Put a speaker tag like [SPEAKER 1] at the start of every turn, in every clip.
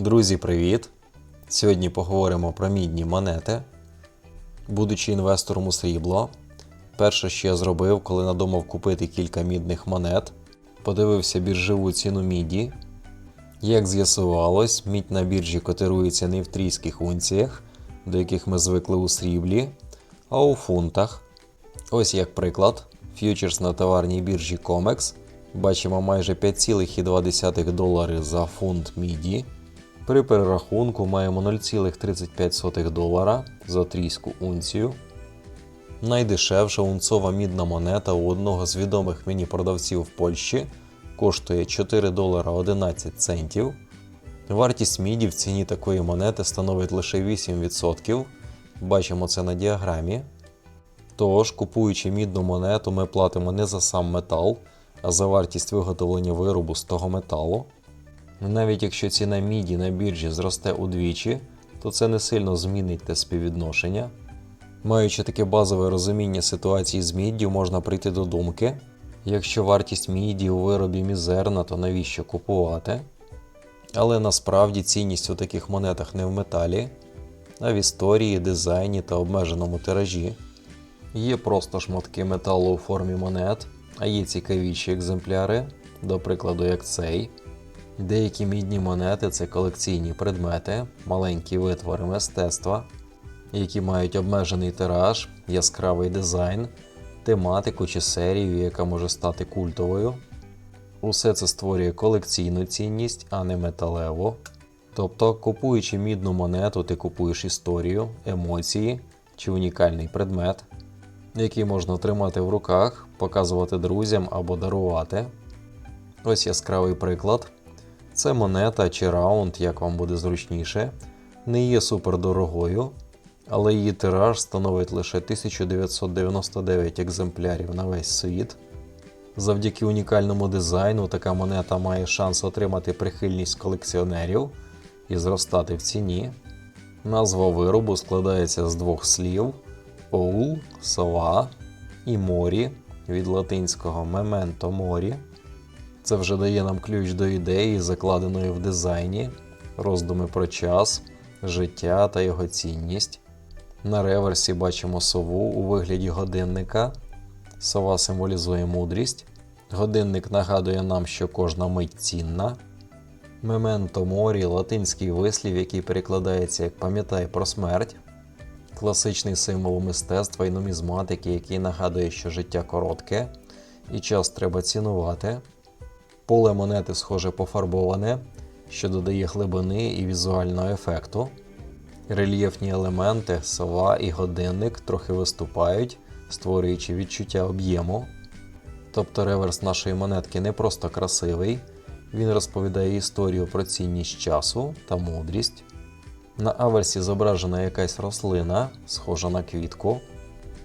[SPEAKER 1] Друзі, привіт! Сьогодні поговоримо про мідні монети. Будучи інвестором у срібло, перше, що я зробив, коли надумав купити кілька мідних монет, подивився біржеву ціну міді. Як з'ясувалось, мідь на біржі котирується не в трійських унціях, до яких ми звикли у сріблі, а у фунтах. Ось як приклад, ф'ючерс на товарній біржі COMEX бачимо майже 5,2 долари за фунт міді. При перерахунку маємо 0,35 долара за трійську унцію. Найдешевша унцова мідна монета у одного з відомих мені продавців в Польщі коштує 4 долара 11 центів. Вартість міді в ціні такої монети становить лише 8%. Бачимо це на діаграмі. Тож, купуючи мідну монету, ми платимо не за сам метал, а за вартість виготовлення виробу з того металу. Навіть якщо ціна міді на біржі зросте удвічі, то це не сильно змінить те співвідношення. Маючи таке базове розуміння ситуації з міддю, можна прийти до думки, якщо вартість міді у виробі мізерна, то навіщо купувати? Але насправді цінність у таких монетах не в металі, а в історії, дизайні та обмеженому тиражі. Є просто шматки металу у формі монет, а є цікавіші екземпляри, до прикладу, як цей. Деякі мідні монети це колекційні предмети, маленькі витвори мистецтва, які мають обмежений тираж, яскравий дизайн, тематику чи серію, яка може стати культовою. Усе це створює колекційну цінність, а не металеву. Тобто, купуючи мідну монету, ти купуєш історію, емоції чи унікальний предмет, який можна тримати в руках, показувати друзям або дарувати. Ось яскравий приклад. Це монета чи раунд, як вам буде зручніше, не є супердорогою, але її тираж становить лише 1999 екземплярів на весь світ. Завдяки унікальному дизайну така монета має шанс отримати прихильність колекціонерів і зростати в ціні. Назва виробу складається з двох слів: оул, сова і морі від латинського мементо морі. Це вже дає нам ключ до ідеї, закладеної в дизайні, роздуми про час, життя та його цінність. На реверсі бачимо сову у вигляді годинника. Сова символізує мудрість. Годинник нагадує нам, що кожна мить цінна. Мементо морі латинський вислів, який перекладається як пам'ятай про смерть. Класичний символ мистецтва і нумізматики, який нагадує, що життя коротке і час треба цінувати. Поле монети схоже пофарбоване, що додає глибини і візуального ефекту. Рельєфні елементи, сова і годинник трохи виступають, створюючи відчуття об'єму. Тобто реверс нашої монетки не просто красивий, він розповідає історію про цінність часу та мудрість. На аверсі зображена якась рослина, схожа на квітку.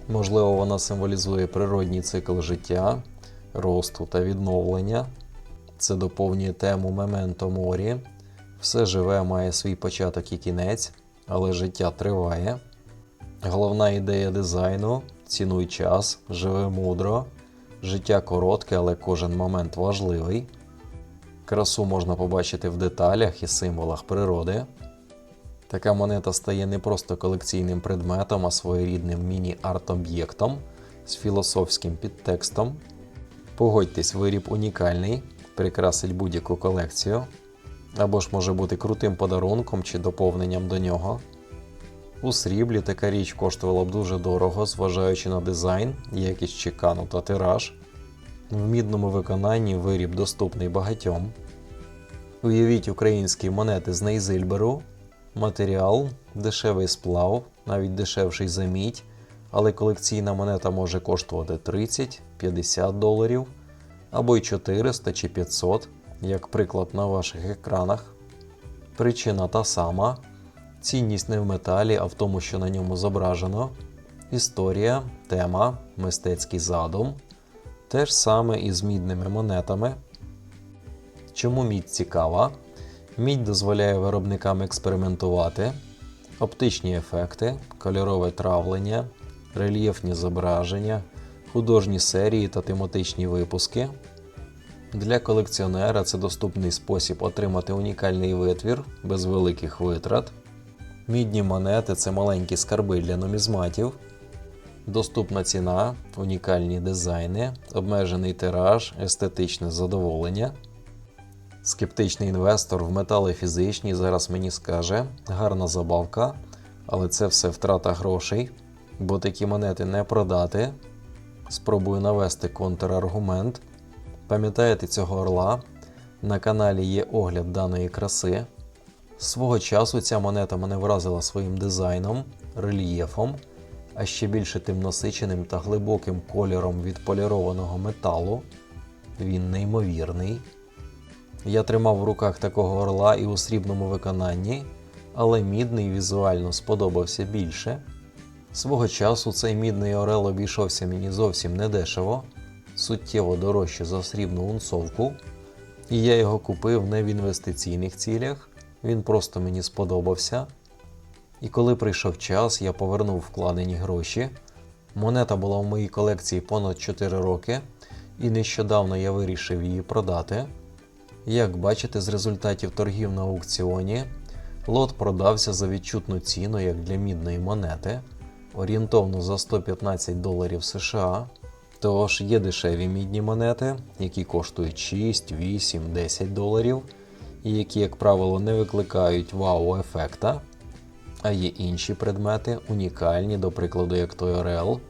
[SPEAKER 1] Можливо, вона символізує природній цикл життя, росту та відновлення. Це доповнює тему Мементо морі. Все живе має свій початок і кінець, але життя триває. Головна ідея дизайну цінуй час, живи мудро, життя коротке, але кожен момент важливий. Красу можна побачити в деталях і символах природи. Така монета стає не просто колекційним предметом, а своєрідним міні-арт-об'єктом з філософським підтекстом. Погодьтесь, виріб унікальний, прикрасить будь-яку колекцію, або ж може бути крутим подарунком чи доповненням до нього. У сріблі така річ коштувала б дуже дорого, зважаючи на дизайн, якість чекану та тираж. В мідному виконанні виріб доступний багатьом. Уявіть українські монети з Нейзильберу. Матеріал, дешевий сплав, навіть дешевший за мідь, але колекційна монета може коштувати 30-50 доларів або й 400 чи 500, як приклад на ваших екранах. Причина та сама: цінність не в металі, а в тому, що на ньому зображено. Історія, тема, мистецький задум. Те ж саме і з мідними монетами. Чому мідь цікава? Мідь дозволяє виробникам експериментувати, оптичні ефекти, кольорове травлення, рельєфні зображення, художні серії та тематичні випуски. Для колекціонера це доступний спосіб отримати унікальний витвір без великих витрат. Мідні монети це маленькі скарби для нумізматів. Доступна ціна, унікальні дизайни, обмежений тираж, естетичне задоволення. Скептичний інвестор в метали фізичні зараз мені скаже, гарна забавка, але це все втрата грошей, бо такі монети не продати. Спробую навести контраргумент. Пам'ятаєте цього орла? На каналі є огляд даної краси. Свого часу ця монета мене вразила своїм дизайном, рельєфом, а ще більше тим насиченим та глибоким кольором відполірованого металу. Він неймовірний. Я тримав в руках такого орла і у срібному виконанні, але мідний візуально сподобався більше. Свого часу цей мідний орел обійшовся мені зовсім недешево, суттєво дорожче за срібну унцовку, і я його купив не в інвестиційних цілях, він просто мені сподобався. І коли прийшов час, я повернув вкладені гроші. Монета була в моїй колекції понад 4 роки, і нещодавно я вирішив її продати. Як бачите з результатів торгів на аукціоні, лот продався за відчутну ціну як для мідної монети, орієнтовно за 115 доларів США. Тож є дешеві мідні монети, які коштують 6, 8, 10 доларів, і які, як правило, не викликають вау-ефекта. А є інші предмети, унікальні, до прикладу, як той Орел,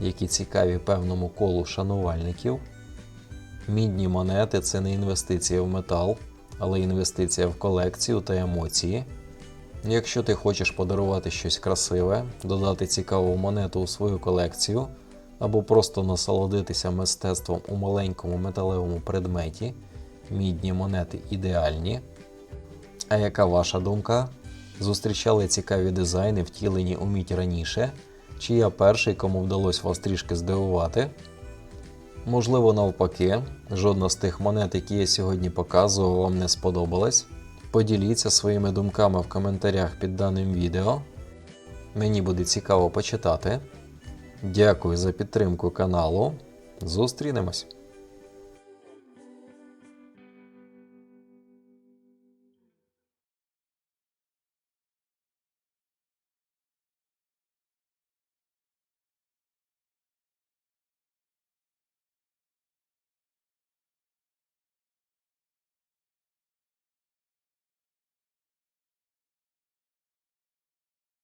[SPEAKER 1] які цікаві певному колу шанувальників. Мідні монети це не інвестиція в метал, але інвестиція в колекцію та емоції. Якщо ти хочеш подарувати щось красиве, додати цікаву монету у свою колекцію, або просто насолодитися мистецтвом у маленькому металевому предметі, мідні монети ідеальні. А яка ваша думка? Зустрічали цікаві дизайни, втілені у мідь раніше? Чи я перший, кому вдалося вас трішки здивувати? Можливо, навпаки, жодна з тих монет, які я сьогодні показував, вам не сподобалась. Поділіться своїми думками в коментарях під даним відео. Мені буде цікаво почитати. Дякую за підтримку каналу. Зустрінемось!